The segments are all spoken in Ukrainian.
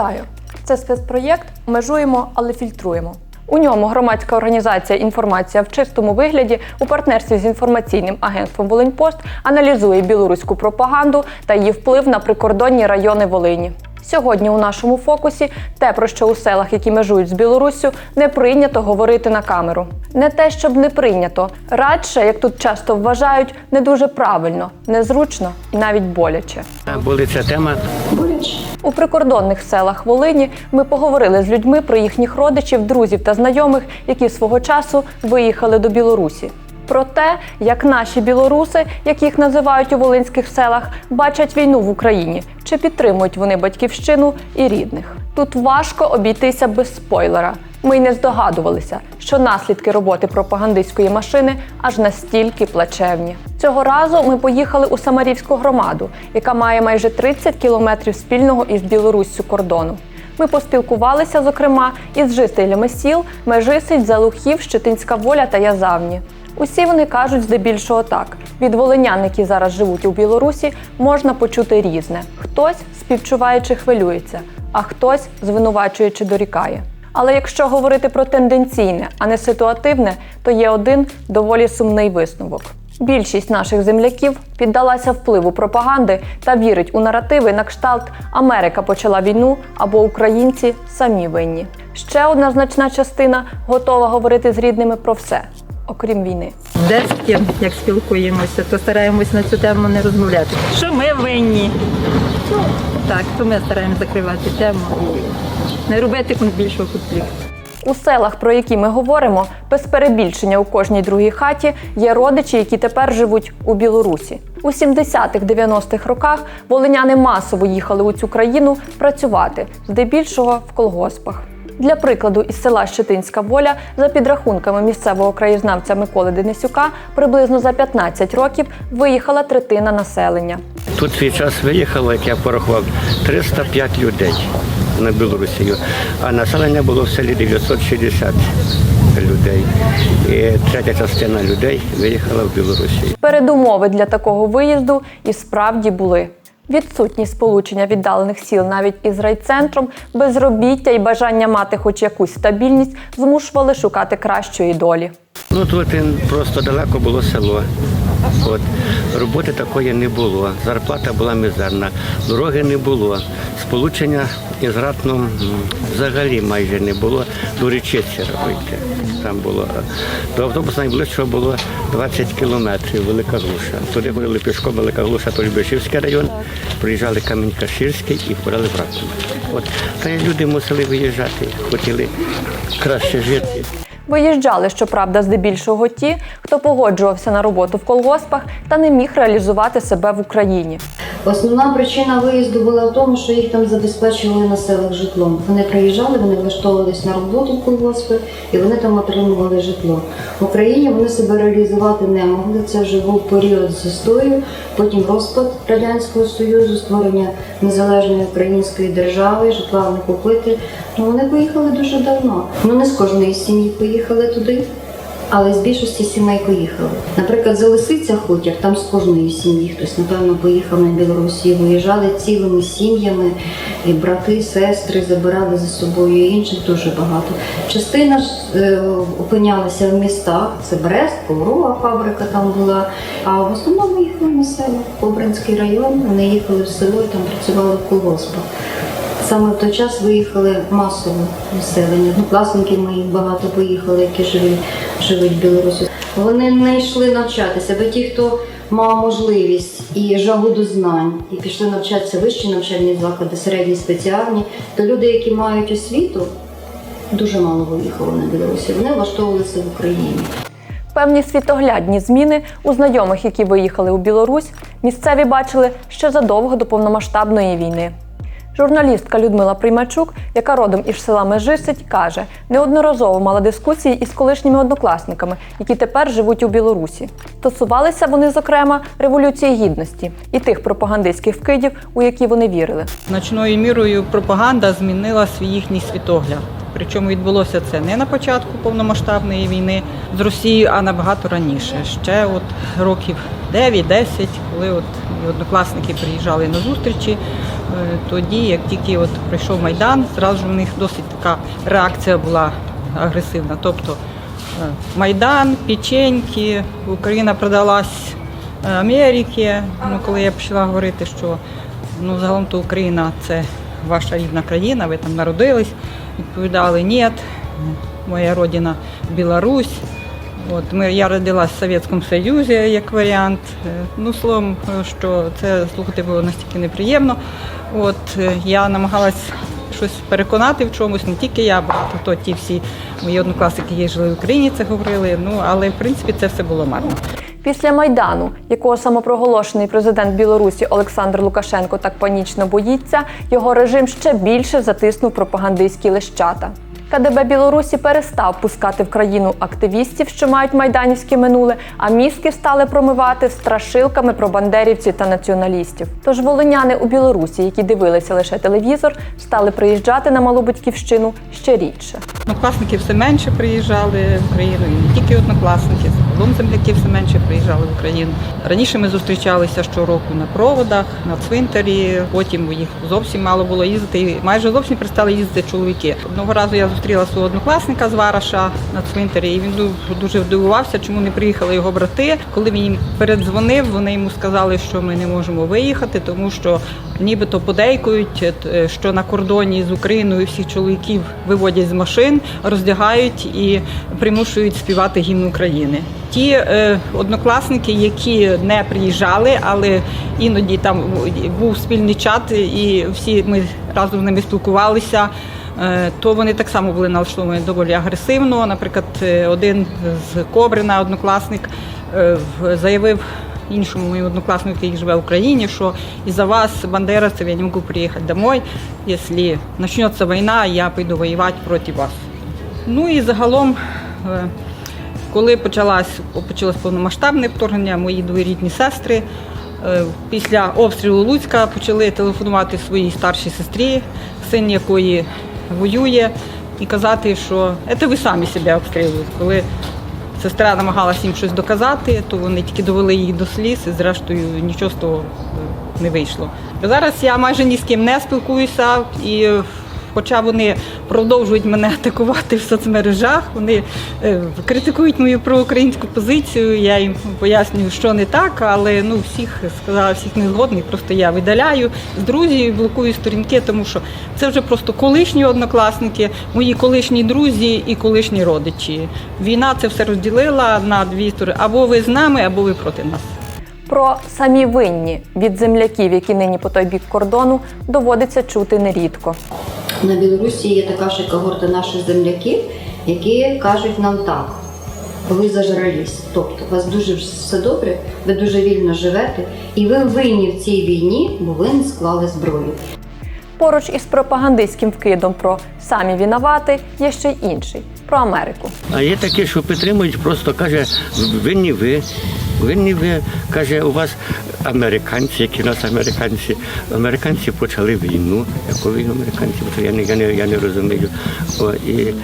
Вітаю! Це спецпроєкт Межуємо, але фільтруємо. У ньому громадська організація Інформація в чистому вигляді у партнерстві з інформаційним агентством Волиньпост аналізує білоруську пропаганду та її вплив на прикордонні райони Волині. Сьогодні у нашому фокусі те, про що у селах, які межують з Білоруссю, не прийнято говорити на камеру. Не те, щоб не прийнято, радше, як тут часто вважають, не дуже правильно, незручно і навіть боляче. Були ця тема. У прикордонних селах Волині ми поговорили з людьми про їхніх родичів, друзів та знайомих, які свого часу виїхали до Білорусі. Про те, як наші білоруси, як їх називають у волинських селах, бачать війну в Україні, чи підтримують вони батьківщину і рідних. Тут важко обійтися без спойлера. Ми й не здогадувалися, що наслідки роботи пропагандистської машини аж настільки плачевні. Цього разу ми поїхали у Самарівську громаду, яка має майже 30 кілометрів спільного із Білоруссю кордону. Ми поспілкувалися, зокрема, із жителями сіл Межисить, Залухів, Щетинська Воля та Язавні. Усі вони кажуть здебільшого так: від волинян, які зараз живуть у Білорусі, можна почути різне. Хтось співчуваючи хвилюється, а хтось звинувачуючи дорікає. Але якщо говорити про тенденційне, а не ситуативне, то є один доволі сумний висновок. Більшість наших земляків піддалася впливу пропаганди та вірить у наративи на кшталт Америка почала війну або українці самі винні. Ще одна значна частина готова говорити з рідними про все, окрім війни. Де з ким, як спілкуємося, то стараємось на цю тему не розмовляти. Що ми винні? Ну, так, то ми стараємося закривати тему і не робити більшого конфлікту. У селах, про які ми говоримо, без перебільшення у кожній другій хаті є родичі, які тепер живуть у Білорусі. У 70-х-90-х роках волиняни масово їхали у цю країну працювати, здебільшого в колгоспах. Для прикладу, із села Щетинська Воля, за підрахунками місцевого краєзнавця Миколи Денисюка, приблизно за 15 років виїхала третина населення. Тут свій час виїхало, як я порахував, 305 людей на Білорусію, а населення було в селі 960 людей. І третя частина людей виїхала в Білорусі. Передумови для такого виїзду і справді були. Відсутність сполучення віддалених сіл навіть із райцентром, безробіття і бажання мати хоч якусь стабільність змушували шукати кращої долі. Ну тут просто далеко було село. От роботи такої не було. Зарплата була мізерна, дороги не було. Сполучення із Ратном взагалі майже не було до річиці робити. Там було до автобуса найближчого було 20 кілометрів, велика глуша. Туди ходили пішком, велика глуша, то Любешівський район, приїжджали Камінь-Каширський і впадали в Ратно. От та люди мусили виїжджати, хотіли краще жити. Виїжджали, щоправда, здебільшого ті, хто погоджувався на роботу в колгоспах та не міг реалізувати себе в Україні. Основна причина виїзду була в тому, що їх там забезпечували на селах житлом. Вони приїжджали, вони влаштовувались на роботу в колгоспи і вони там отримували житло. В Україні вони себе реалізувати не могли. Це вже був період застою, потім розпад радянського союзу, створення незалежної української держави, житла не купити. Ну вони поїхали дуже давно. Ну не з кожної сім'ї поїхали туди. Але з більшості сімей поїхали. Наприклад, за Лисиця хутір, там з кожної сім'ї хтось, напевно, поїхав на Білорусі, виїжджали цілими сім'ями, і брати, сестри забирали за собою, і інших дуже багато. Частина ж е, опинялася в містах, це Брест, Коврова фабрика там була, а в основному їхали на село, Кобринський район, вони їхали в село і там працювали в колгоспах. Саме в той час виїхали масово населення. Однокласники мої багато поїхали, які живуть, живуть в Білорусі. Вони не йшли навчатися, бо ті, хто мав можливість і жагу до знань, і пішли навчатися вищі навчальні заклади, середні спеціальні, то люди, які мають освіту, дуже мало виїхали на Білорусі. Вони влаштовувалися в Україні. Певні світоглядні зміни у знайомих, які виїхали у Білорусь, місцеві бачили ще задовго до повномасштабної війни. Журналістка Людмила Приймачук, яка родом із села Межисить, каже, неодноразово мала дискусії із колишніми однокласниками, які тепер живуть у Білорусі. Стосувалися вони, зокрема, революції гідності і тих пропагандистських вкидів, у які вони вірили. Значною мірою пропаганда змінила свій їхній світогляд. Причому відбулося це не на початку повномасштабної війни з Росією, а набагато раніше. Ще от років 9-10, коли от однокласники приїжджали на зустрічі. Е, Тоді, як тільки от прийшов Майдан, зразу у них досить така реакція була агресивна. Тобто е, Майдан, печеньки, Україна продалась е, Америці. Ну, коли я почала говорити, що ну, загалом то Україна це ваша рідна країна, ви там народились, відповідали ні, моя родина Білорусь. От ми, я родилась в Совєтському Союзі як варіант. Е, Ну, словом, е, що це слухати було настільки неприємно. От е, я намагалась щось переконати в чомусь, не тільки я, багато хто ті всі мої однокласники, які жили в Україні, це говорили. Ну але в принципі це все було марно. Після майдану, якого самопроголошений президент Білорусі Олександр Лукашенко так панічно боїться, його режим ще більше затиснув пропагандистські лищата. КДБ Білорусі перестав пускати в країну активістів, що мають майданівське минуле, а мізки стали промивати страшилками про бандерівців та націоналістів. Тож волиняни у Білорусі, які дивилися лише телевізор, стали приїжджати на малу батьківщину ще рідше. Однокласники все менше приїжджали в Україну, і не тільки однокласники, загалом земляки все менше приїжджали в Україну. Раніше ми зустрічалися щороку на проводах, на цвинтарі. Потім їх зовсім мало було їздити. Майже зовсім перестали їздити чоловіки. Одного разу я зустріла свого однокласника з Вараша на цвинтарі, і він дуже здивувався, чому не приїхали його брати. Коли він їм передзвонив, вони йому сказали, що ми не можемо виїхати, тому що нібито подейкують, е, що на кордоні з Україною всіх чоловіків виводять з машин, роздягають і примушують співати гімн України. Ті е, однокласники, які не приїжджали, але іноді там був спільний чат, і всі ми разом з ними спілкувалися. е, То вони так само були налаштовані доволі агресивно. Наприклад, е, один з Кобрина, однокласник, заявив іншому моєму однокласнику, який живе в Україні, що із-за вас, бандеровців, я не можу приїхати домой. Якщо почнеться війна, я піду воювати проти вас. Ну і загалом, коли почалась, почалось повномасштабне вторгнення, мої двоюрідні сестри е, після обстрілу Луцька почали телефонувати своїй старшій сестрі, син якої воює, і казати, що це ви самі себе обстрілюєте. Коли сестра намагалася їм щось доказати, то вони тільки довели їх до сліз, і зрештою нічого з того не вийшло. Зараз я майже ні з ким не спілкуюся і. Хоча вони продовжують мене атакувати в соцмережах, вони е, критикують мою проукраїнську позицію. Я їм пояснюю, що не так, але ну всіх сказала, всіх не згодних. Просто я видаляю з друзів, блокую сторінки, тому що це вже просто колишні однокласники, мої колишні друзі і колишні родичі. Війна це все розділила на дві сторони: або ви з нами, або ви проти нас. Про самі винні від земляків, які нині по той бік кордону, доводиться чути нерідко. На Білорусі є така ще когорта наших земляків, які кажуть нам так: ви зажрались. Тобто, у вас дуже все добре, ви дуже вільно живете, і ви винні в цій війні, бо ви не склали зброю. Поруч із пропагандистським вкидом про самі винавати є ще й інший про Америку. А є такі, що підтримують, просто каже, винні ви, ви, каже, у вас американці, які нас американці. Американці почали війну. Яку війну американці? Я не, я не, я не розумію. О, і,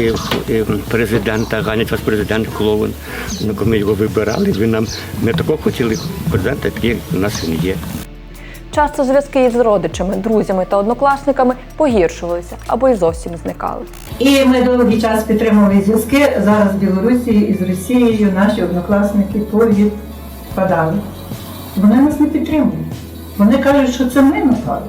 і, і президента ганять вас президент клоун. Ну, ми його вибирали, ви нам ми такого хотіли президента, такий у нас він є. Часто зв'язки із родичами, друзями та однокласниками погіршувалися або й зовсім зникали. І ми довгий час підтримували зв'язки. Зараз з Білорусі і з Росією наші однокласники повідпадали. Вони нас не підтримують. Вони кажуть, що це ми напали.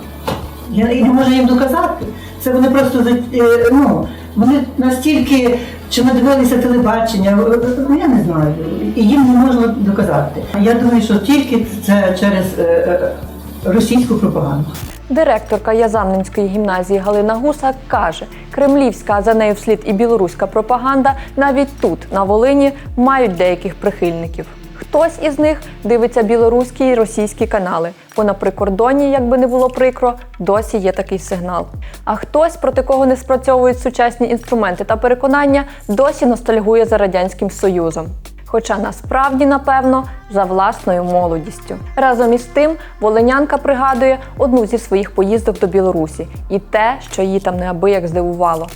Я не можу їм доказати. Це вони просто е, ну, вони настільки чи ми дивилися телебачення, е, ну я не знаю, і їм не можна доказати. Я думаю, що тільки це через е, російську пропаганду. Директорка Язамненської гімназії Галина Гуса каже, кремлівська, за нею вслід і білоруська пропаганда навіть тут, на Волині, мають деяких прихильників. Хтось із них дивиться білоруські і російські канали, бо на прикордонні, як би не було прикро, досі є такий сигнал. А хтось, проти кого не спрацьовують сучасні інструменти та переконання, досі ностальгує за радянським союзом. Хоча насправді, напевно, за власною молодістю. Разом із тим, волинянка пригадує одну зі своїх поїздок до Білорусі і те, що її там неабияк здивувало.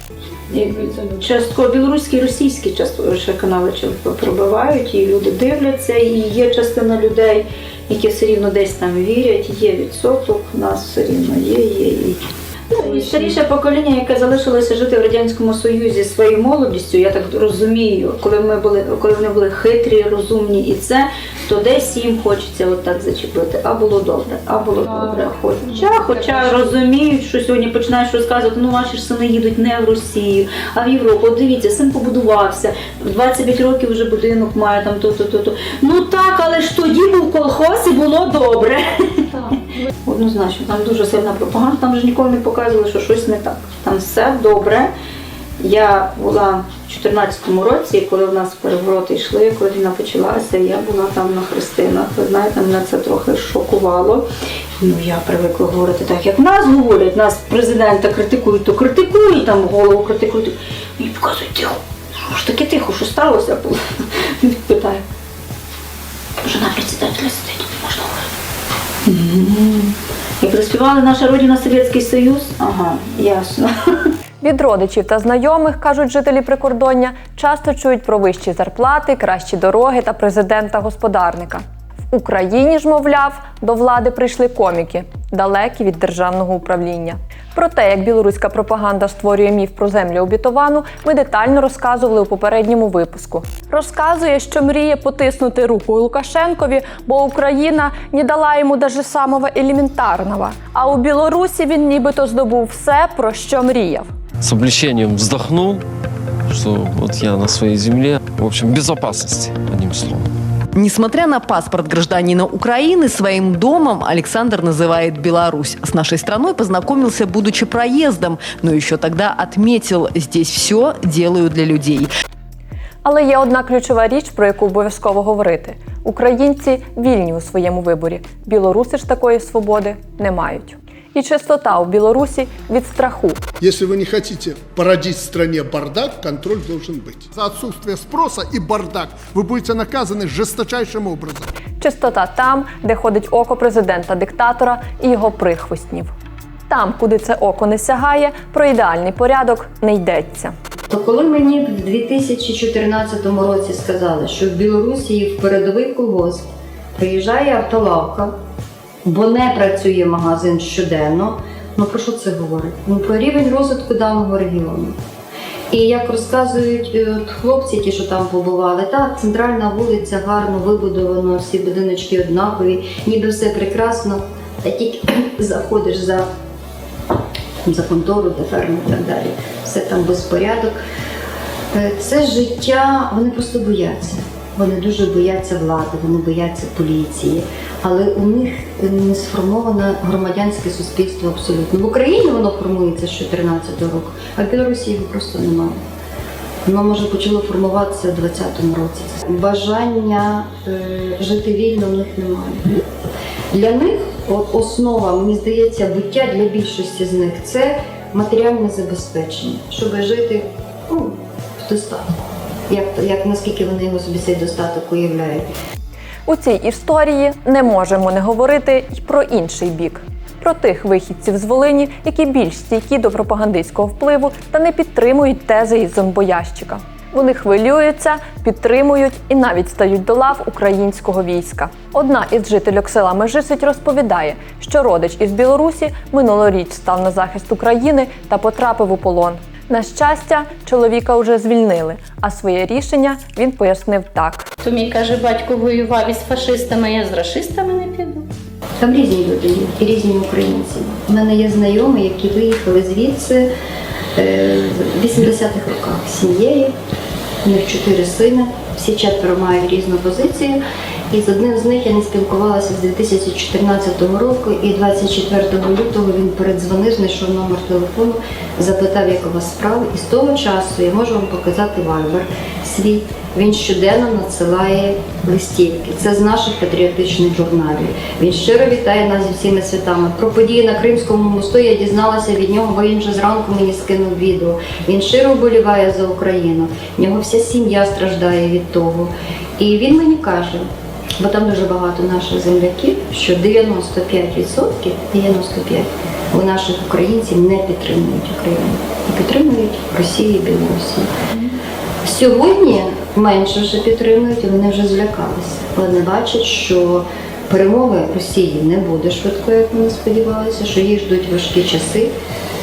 Частково білоруські російські часто ще канали пробивають, і люди дивляться, і є частина людей, які все рівно десь там вірять, є відсоток, у нас все рівно є, старіше покоління, яке залишилося жити в радянському союзі своєю молодістю, я так розумію, коли ми були, коли вони були хитрі, розумні і це, то десь їм хочеться отак зачепити. А було добре, а було добре. Хоча, хоча розуміють, що сьогодні починаєш розказувати, ну ваші ж сини їдуть не в Росію, а в Європу. От Дивіться, син побудувався, в 25 років вже будинок має там то, то, то, то. Ну так, але ж тоді був колхоз і було добре. Однозначно, там дуже сильна пропаганда, там вже ніколи не показували, що щось не так. Там все добре. Я була в 2014 році, коли в нас перевороти йшли, коли війна почалася, я була там на Христинах. Ви знаєте, мене це трохи шокувало. Ну я привикла говорити так, як нас говорять, нас президента критикують, то критикують, там голову критикують. Мені показують тихо. Ну ж таки тихо, що сталося? Він питає. Жена председателя сидить. І приспівали наша родина Совєтський Союз. Ага, ясно. Від родичів та знайомих, кажуть жителі прикордоння, часто чують про вищі зарплати, кращі дороги та президента-господарника. В Україні ж, мовляв, до влади прийшли коміки, далекі від державного управління. Про те, як білоруська пропаганда створює міф про землю обітовану, ми детально розказували у попередньому випуску. Розказує, що мріє потиснути руку Лукашенкові, бо Україна не дала йому даже самого елементарного. А у Білорусі він нібито здобув все, про що мріяв. с облегчением вздохнул, что вот я на своей земле, в общем, безопасности, одним словом. Несмотря на паспорт гражданина Украины, своим домом Александр называет Беларусь. С нашей страной познакомился, будучи проездом, но еще тогда отметил, здесь все делаю для людей. Але є одна ключова річ, про яку обов'язково говорити: українці вільні у своєму виборі. Білоруси ж такої свободи не мають І чистота у Білорусі від страху. Если вы не хотите породить в стране бардак, контроль должен быть. За отсутствие спроса и бардак вы будете наказаны жесточайшим образом. Чистота там, де ходить око президента-диктатора і його прихвостнів. Там, куди це око не сягає, про ідеальний порядок не йдеться. То коли мені в 2014 році сказали, що в Білорусі в передовий колгосп приїжджає автолавка, бо не працює магазин щоденно, ну про що це говорить? Ну про рівень розвитку даного регіону. І як розказують е, от хлопці, ті, що там побували, так, центральна вулиця гарно вибудовано, всі будиночки однакові, ніби все прекрасно, а тільки заходиш за за контору, де ферму і так далі. Все там безпорядок. Е, Це життя, вони просто бояться. Вони дуже бояться влади, вони бояться поліції. Але у них не сформоване громадянське суспільство абсолютно. В Україні воно формується з 2014 року, а в Білорусі його просто немає. Воно може почало формуватися в 2020 році. Бажання е, жити вільно в них немає. Для них основа, мені здається, буття для більшості з них це матеріальне забезпечення, щоб жити ну, в достатку. Як, як наскільки вони його собі цей достаток уявляють. У цій історії не можемо не говорити й про інший бік. Про тих вихідців з Волині, які більш стійкі до пропагандистського впливу та не підтримують тези із зомбоящика. Вони хвилюються, підтримують і навіть стають до лав українського війська. Одна із жительок села Межисить розповідає, що родич із Білорусі минулоріч став на захист України та потрапив у полон. На щастя, чоловіка вже звільнили, а своє рішення він пояснив так. То мій каже, батько воював із фашистами, я з расистами не піду. Там різні люди і різні українці. У мене є знайомі, які виїхали звідси е, в 80-х роках з сім'єю. У них чотири сини, всі четверо мають різну позицію. І з одним з них я не спілкувалася з 2014 року, і 24 лютого він передзвонив, знайшов номер телефону, запитав, як у вас справи. І з того часу я можу вам показати вайбер свій. Він щоденно надсилає листівки. Це з наших патріотичних журналів. Він щиро вітає нас зі всіма святами. Про події на Кримському мосту я дізналася від нього, бо він вже зранку мені скинув відео. Він щиро вболіває за Україну. В нього вся сім'я страждає від того. І він мені каже, бо там дуже багато наших земляків, що 95% 95 у наших українців не підтримують Україну, а підтримують Росію і Білорусі. Сьогодні менше вже підтримують, і вони вже злякалися. Вони бачать, що перемоги Росії не буде швидко, як вони сподівалися, що їх ждуть важкі часи,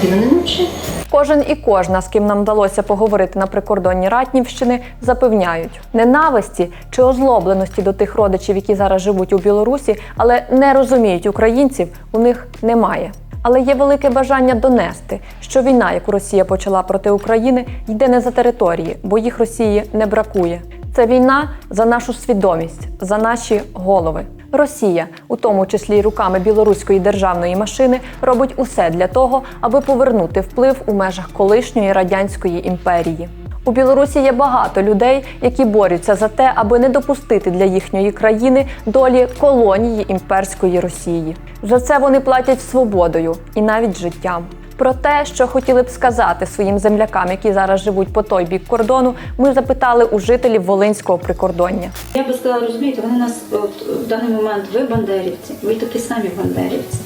і вони мовчать. Кожен і кожна, з ким нам вдалося поговорити на прикордонні Ратнівщини, запевняють, ненависті чи озлобленості до тих родичів, які зараз живуть у Білорусі, але не розуміють українців, у них немає. Але є велике бажання донести, що війна, яку Росія почала проти України, йде не за території, бо їх Росії не бракує. Це війна за нашу свідомість, за наші голови. Росія, у тому числі й руками білоруської державної машини, робить усе для того, аби повернути вплив у межах колишньої радянської імперії. У Білорусі є багато людей, які борються за те, аби не допустити для їхньої країни долі колонії імперської Росії. За це вони платять свободою і навіть життям. Про те, що хотіли б сказати своїм землякам, які зараз живуть по той бік кордону, ми запитали у жителів Волинського прикордоння. Я би сказала, розумієте, вони нас от, в даний момент, ви бандерівці, ви такі самі бандерівці.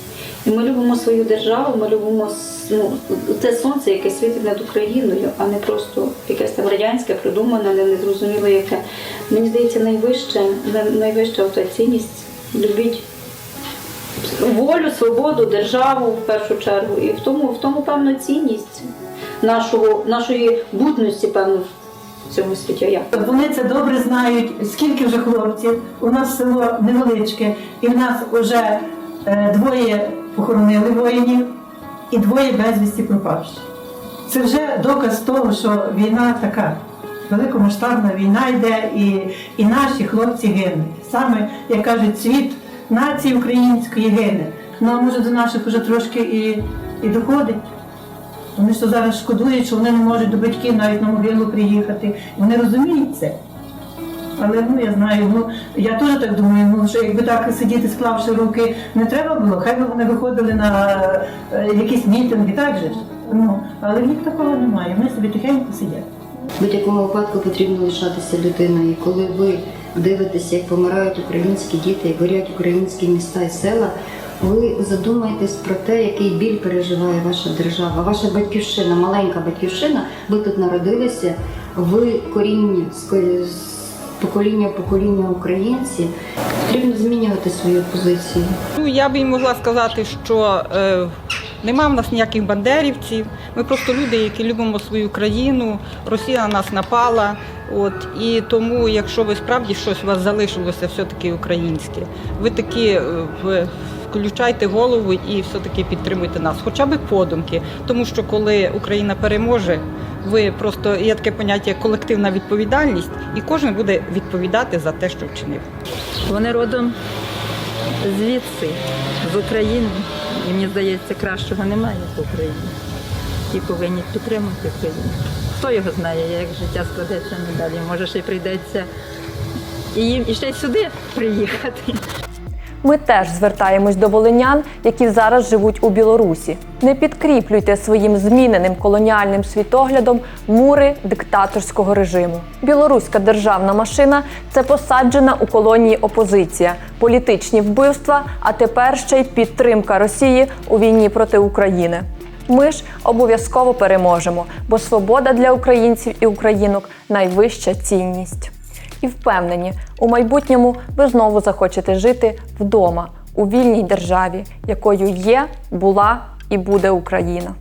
І ми любимо свою державу, ми любимо ну, те сонце, яке світить над Україною, а не просто якесь там радянське, придумане, не незрозуміло яке. Мені здається, найвище, най- найвища ота цінність любіть волю, свободу, державу в першу чергу. І в тому, в тому певна цінність нашого, нашої будності, певно, в цьому світі. Вони це добре знають, скільки вже хлопців. У нас село невеличке, і в нас вже е, двоє похоронили воїнів і двоє безвісті пропавши. Це вже доказ того, що війна така. Великомасштабна війна йде, і, і наші хлопці гинуть. Саме, як кажуть, світ нації української гине. Ну а може до наших вже трошки і, і доходить. Вони що зараз шкодують, що вони не можуть до батьків навіть на могилу приїхати. Вони розуміють це. Але ну я знаю, ну я теж так думаю, ну що якби так сидіти, склавши руки, не треба було, хай би вони виходили на е, якісь мітинги, так же. Ну, але в них такого немає. Вони собі тихенько сидять. Будь-якому випадку потрібно лишатися людиною. Коли ви дивитеся, як помирають українські діти, як горять українські міста і села, ви задумаєтесь про те, який біль переживає ваша держава, ваша батьківщина, маленька батьківщина. Ви тут народилися, ви коріння з покоління в покоління українці. Потрібно змінювати свою позицію. Ну, я би їм могла сказати, що е, нема в нас ніяких бандерівців. Ми просто люди, які любимо свою країну. Росія на нас напала. От і тому, якщо ви справді щось у вас залишилося все-таки українське, ви такі е, в- включайте голову і все-таки підтримуйте нас, хоча б подумки. Тому що коли Україна переможе, ви просто є таке поняття колективна відповідальність, і кожен буде відповідати за те, що вчинив. Вони родом звідси, з України. І мені здається, кращого немає в Україні. І повинні підтримати Україну. Хто його знає, як життя складеться надалі. Може, ще й прийдеться і їм і ще й сюди приїхати. Ми теж звертаємось до волинян, які зараз живуть у Білорусі. Не підкріплюйте своїм зміненим колоніальним світоглядом мури диктаторського режиму. Білоруська державна машина це посаджена у колонії опозиція, політичні вбивства, а тепер ще й підтримка Росії у війні проти України. Ми ж обов'язково переможемо, бо свобода для українців і українок найвища цінність. І впевнені, у майбутньому ви знову захочете жити вдома у вільній державі, якою є, була і буде Україна.